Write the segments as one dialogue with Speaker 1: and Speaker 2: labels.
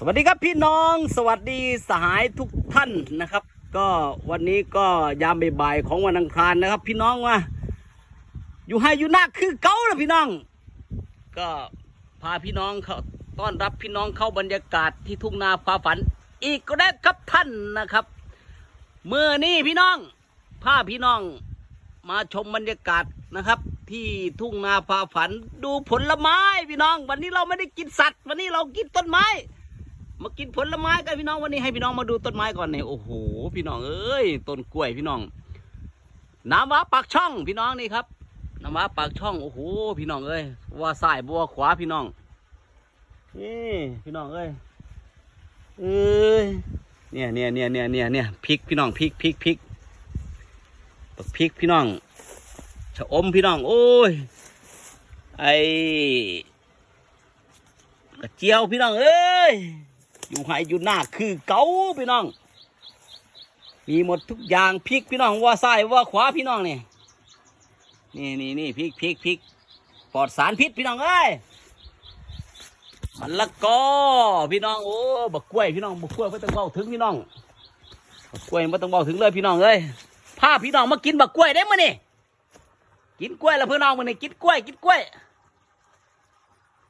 Speaker 1: สวัสดีครับพี่น้องสวัสดีสหายทุกท่านนะครับ ก็วันนี้ก็ยามบ่ายๆของวันอังคารนะครับ พี่น้องว่าอยู่ให้อยู่หน้าคือเก้าแล้วพี่น้อง ก็พาพี่น้องเขาต้อนรับพี่น้องเข้าบรรยากาศที่ทุ่งนาฟ้าฝัน อีกก็ได้ครับท่านนะครับเมื่อนี้พี่น้องพาพี่น้องมาชมบรรยากาศนะครับ ที่ทุ่งนาฟ้าฝันดูผลไม้พี่น้อง วันนี้เราไม่ได้กินสัตว์ วันนี้เรากินต้นไม้ มากินผลไม้กันพี่น้องวันนี้ให้พี่น้องมาดูต้นไม้ก่อนเนี่ยโอ้โหพี่น้องเอ้ยต้นกล้วยพี่น้อง น้ำว้าปากช่องพี่น้องนี่ครับ น้ำว้าปากช่องโอ้โหพี่น้องเอ้ยว่าซ้ายบัวขวาพี่น้องนี่พี่น้องเอ้ยเอ้ยเนี่ยเนี่ยเนี่ยเนี่ยเนี่ยเนี่ยพริกพี่น้องพริกพริกพริกพริกพี่น้องชะอมพี่น้อง โอ้ยไอกระเจียวพี่น้องเอ้ย อยู่ไหอยู่หน้าคือเก๋าพี่น้อง มีหมดทุกอย่างพริกพี่น้องว่าซ้ายว่าขวาพี่น้องนี่นี่นี่นี่พริกพริกพริกปลอดสารพิษพี่น้องเอ้ยมันละกอพี่น้องโอ้บักกล้วยพี่น้องบักกล้วยไม่ต้องเบาถึงพี่น้องบักกล้วยไม่ต้องเบาถึงเลยพี่น้องเอ้ยพาพี่น้องมากินบักกล้วยได้มั้ยนี่กินกล้วยแล้วพี่น้องมื้อนี้กินกล้วยกินกล้วย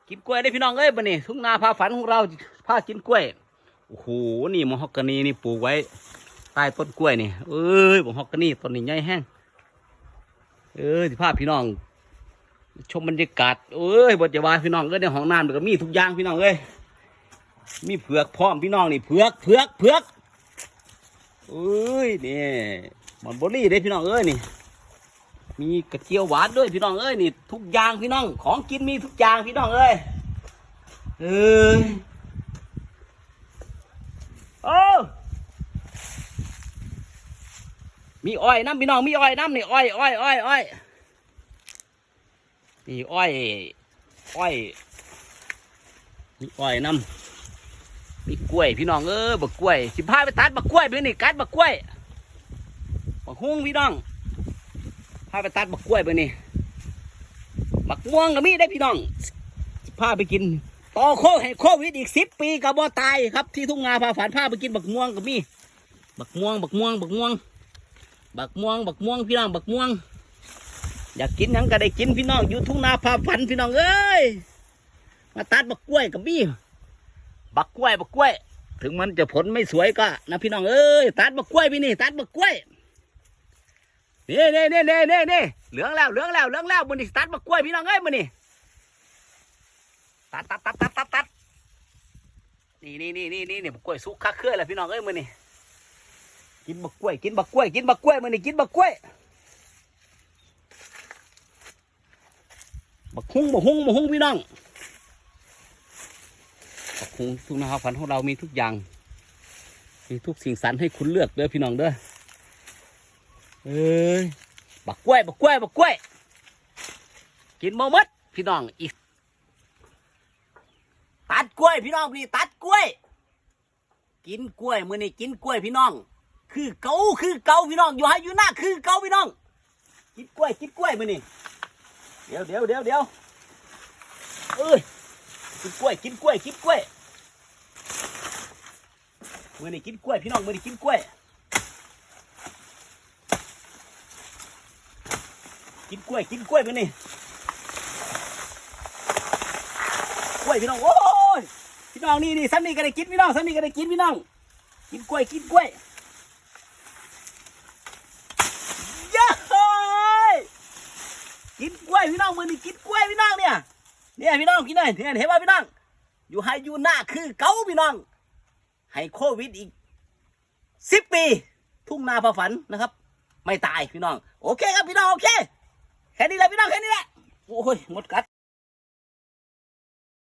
Speaker 1: กินกล้วยได้พี่น้องเอ้ยบันนี้ทุ่งนาพาฝันของเราพากินกล้วยโอ้โหนี่มะฮอกกานีนี่ปลูกไว้ใต้ต้นกล้วยนี่เอ้ยมะฮอกกานีต้นนี้ใหญ่แห้งเอ้ยที่พาพี่น้อง ชมบรรยากาศเอ้ยบทจะวาพี่น้องเอ้ยในห้องน้ำเดี๋ยวก็มีทุกอย่างพี่น้องเอ้ยมีเผือกพร้อมพี่น้องนี่เผือกเผือกเผือกเอ้ยนี่มันบรี่เด้พี่น้องเอ้ยนี่ มีกระเจียวหวานด้วยพี่น้องเอ้ยนี่ทุกอย่างพี่น้อง ของกินมีทุกอย่างพี่น้องเอ้ยเอ้ยโอ้มีอ้อยน้ำพี่น้องมีอ้อยน้ำนี่อ้อยอ้อยอ้อยอ้อยนี่อ้อยอ้อยมีอ้อยน้ำมีกล้วยพี่น้องเอ้บักกล้วยสิพาไปตัดบักกล้วยไปนี่กัดบักกล้วยบักฮุ้งพี่น้อง พาไปตัดบักกล้วยไปนี่บักม่วงก็มีได้พี่น้องพาไปกินต่อโคให้โควิดอีกสิบปีกับบ่ตายครับ ที่ทุ่งนาพาฝันพาไปกินบักม่วงก็มีบักม่วงบักม่วงบักม่วงบักม่วงบักม่วงพี่น้องบักม่วง อยากกินหยังก็ได้กินพี่น้องอยู่ทุ่งนาพาฝันพี่น้องเอ้ยมาตัดบักกล้วยกับมีบักกล้วยบักกล้วย ถึงมันจะผลไม่สวยก็นะพี่น้องเอ้ยตัดบักกล้วยไปนี่ตัดบักกล้วย นี่นี่นี่นี่นี่นี่เหลืองแล้วเหลืองแล้วเหลืองแล้วมันนี่ตัดมากล้วยพี่น้องเอ้ยมันนี่ตัดตัดตัดตัดตัดตัดนี่นี่นี่นี่นี่นี่บักกล้วยสุกคักเครื่อแล้วพี่น้องเอ้ยมันนี่กินบักกล้วยกินบักกล้วยกินบักกล้วยมันนี่กินบักกล้วยบักฮุ้งบักฮุ้งบักฮุ้งพี่น้องบักฮุ้งทุกนะครับฝันของเรามีทุกอย่างมีทุกสิ่งสรรให้คุณเลือกเด้อพี่น้องเด้อ เอ้ยบักกล้วยบักกล้วยบักกล้วย กินมอมดพี่น้องอีก ตัดกล้วยพี่น้องนี่ตัดกล้วย กินกล้วยมือนี่กินกล้วยพี่น้อง คือเกาคือเกาพี่น้องอยู่ให้อยู่หน้าคือเกาพี่น้อง กินกล้วยกินกล้วยมือนี่เดี๋ยวเดี๋ยวเดี๋ยวเดี๋ยวเอ้ยกินกล้วยกินกล้วยกินกล้วยมือนี่กินกล้วยพี่น้องมือนี่กินกล้วย กินกล้วย กินกล้วยไปนี่กล้วยพี่น้องโอ้ยพี่น้องนี่นี่สันนี่ก็ได้กินพี่น้องสันนี่ก็ได้กินพี่น้อง กินกล้วยกินกล้วยเย้ยกินกล้วยพี่น้องมือนี่กินกล้วยพี่น้องเนี่ยเนี่ยพี่น้องกินหน่อยเนี่ยเห็นป่ะพี่น้อง อยู่ให้อยู่หน้าคือเก้าพี่น้อง ให้โควิดอีกสิบปี ทุ่งนาพาฝันนะครับ ไม่ตายพี่น้อง โอเคครับพี่น้องโอเค แค่นี้แหละพี่น้องแค่นี้แหละโอ้ยหมดกัด